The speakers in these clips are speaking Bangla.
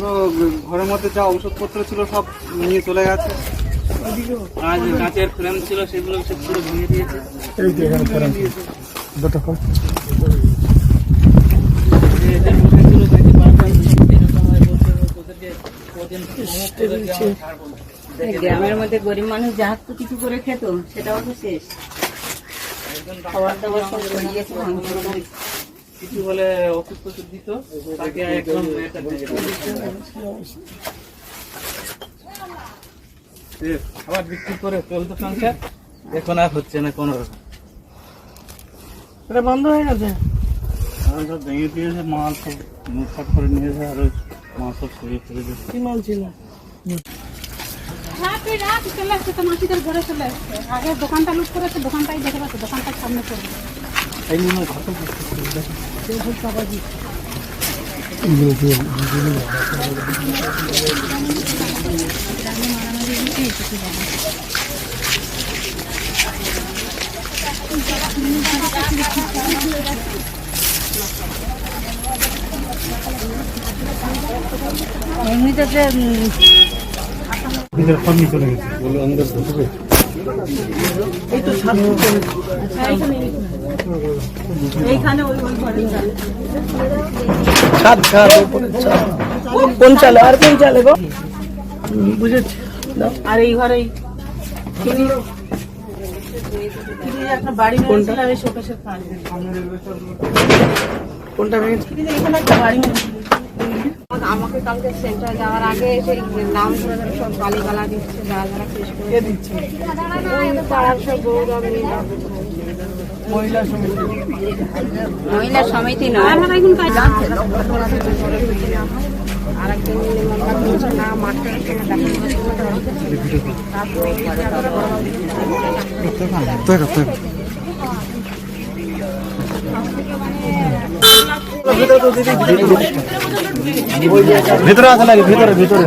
পুরো ঘরের মধ্যে যা ওষুধপত্র ছিল সব নিয়ে চলে গেছে। কাঁচের ফ্রেম ছিল সেগুলো সব পুরো ভেঙে দিয়েছে। এই যে এখানে দুটো গ্রামের মধ্যে গরিব মানুষ যা তো কিছু করে খেত সেটাও তো শেষ। খাবার দাবার সব গেছে। কিছু বলে ওষুধ টষুধ দিত তাকে একদম খাবার বিক্রি করে চলতো সংসার। এখন আর হচ্ছে না কোনো রকম। এটা বন্ধ হয়ে গেছে? ভেঙে দিয়েছে মাল সব মুখপাট করে নিয়েছে আর মাল সব সরিয়ে ফেলে দিয়েছে। কি মাল ছিল? চলে আসছে তো মাসিদের ঘরে চলে আসছে। আগে দোকানটা লুট করেছে দোকানটাই দেখে পাচ্ছে দোকানটার সামনে পড়ে এই নিয়ে ঘটনা এমনিতে যে উম, ভিতরে কমই চলে গেছে বলে অন্ধের ঢুকে এই তো ছাদ এইখানে ওই ওই ঘরে ছাদ ছাদ উপরে ছাদ। কোন চালে আর কোন চালে গো বুঝেছি। আর এই একটা বাড়ি মেরেছিল শোকেশের কোনটা এখানে একটা বাড়ি আমাকে কালকে সেন্টার যাওয়ার আগে সেই নাম সব গালি গালা দিচ্ছে যা যারা শেষ করে দিচ্ছে? ওই পাড়ার সব বউরা মহিলা সমিতি। মহিলা সমিতি নয়। ভিতরে আসা লাগে ভিতরে ভিতরে।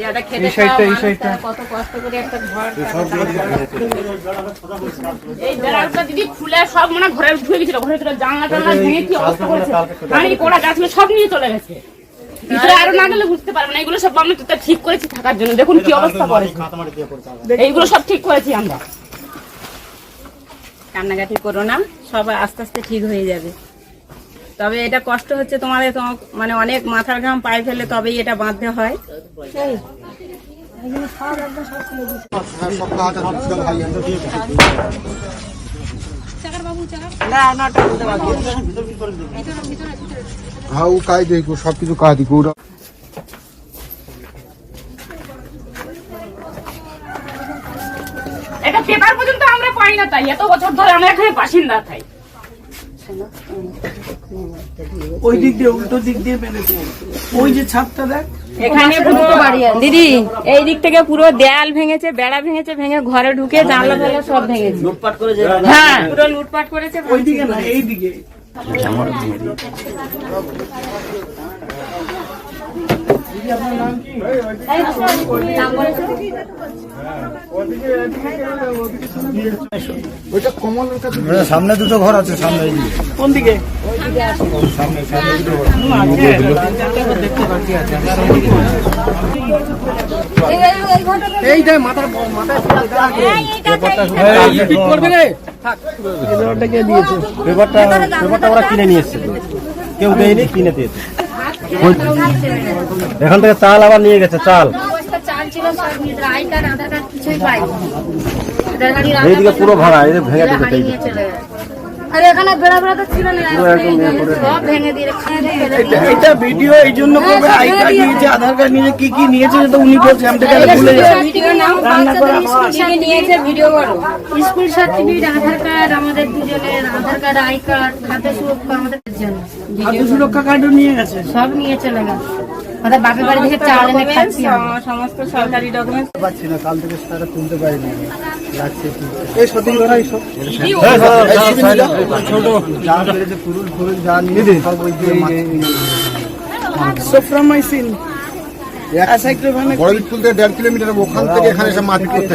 যে একটা খেতে খাওয়া এই মানুষ সাইডটা। তারা কত কষ্ট করে একটা ঘর এই বেড়াটা দিদি খুলে সব মানে ঘরে ঢুকে গেছিল ঘরে ভিতরে জানলা টানলা ভেঙে কি অবস্থা করেছে? পানি পোড়া গাছগুলো সব নিয়ে চলে গেছে। ভিতরে আরও না গেলে বুঝতে পারবে না এগুলো সব আমরা তো ঠিক করেছি থাকার জন্য। দেখুন কি অবস্থা করেছে। এইগুলো সব ঠিক করেছি আমরা। কান্নাকাটি করো না সব আস্তে আস্তে ঠিক হয়ে যাবে। তবে এটা কষ্ট হচ্ছে তোমাদের তো মানে অনেক মাথার ঘাম পায়ে ফেলে তবেই এটা বাঁধতে হয়। কাজ ওরা এটা পেপার পর্যন্ত আমরা পাই না তাই এত বছর ধরে আমরা এখানে বাসিন্দা তাই। ওই দিক দিয়ে উল্টো দিক দিয়ে মেরেছে ওই যে ছাদটা দেখ। এখানে পুরো দিদি এই দিক থেকে পুরো দেয়াল ভেঙেছে বেড়া ভেঙেছে ভেঙে ঘরে ঢুকে জানলা ফালা সব ভেঙেছে। লুটপাট করেছে। হ্যাঁ। পুরো লুটপাট করেছে ওই দিকে না এই দিকে। সামনে দুটো ঘর আছে সামনে কোন দিকে? এই যে মাথার মাথায় করবে রে। পেপারটা পেপারটা ওরা কিনে নিয়েছে কেউ দেয়নি কিনে দিয়েছে। এখান থেকে চাল আবার নিয়ে গেছে চাল। এইদিকে পুরো ভাড়া এই ভেঙে দিতে আর এখানে বেড়া বেড়া তো ছিল না সব ভেঙে দিয়ে এটা ভিডিও এই জন্য করবে আই কার্ড নিয়েছে আধার কার্ড নিয়েছে কি কি নিয়েছে তো উনি বলছে আমি তো ভুলে যাই ভিডিও নাও নিয়েছে ভিডিও করো। স্কুল সার্টিফিকেট আধার কার্ড আমাদের দুজনের আধার কার্ড আই কার্ড হাতে সুরক্ষা আমাদের জন্য। খাদ্য সুরক্ষা কার্ডও নিয়ে গেছে। সব নিয়ে চলে গেছে। আমাদের বাপের বাড়ি থেকে চাল এনে খাচ্ছি সমস্ত সরকারি ডকুমেন্টস পাচ্ছি না কাল থেকে তারা তুলতে পারি লাগছে এই সত্যি কথা এই সব ছোট। যা পেরেছে পুরুল ফুরুল যা নিয়ে সব ওই দিয়ে সোফ্রামাইসিন অ্যাসাইক্লোভির বড়দিপুল থেকে দেড় কিলোমিটার ওখান থেকে এখানে এসে মারপিট করতে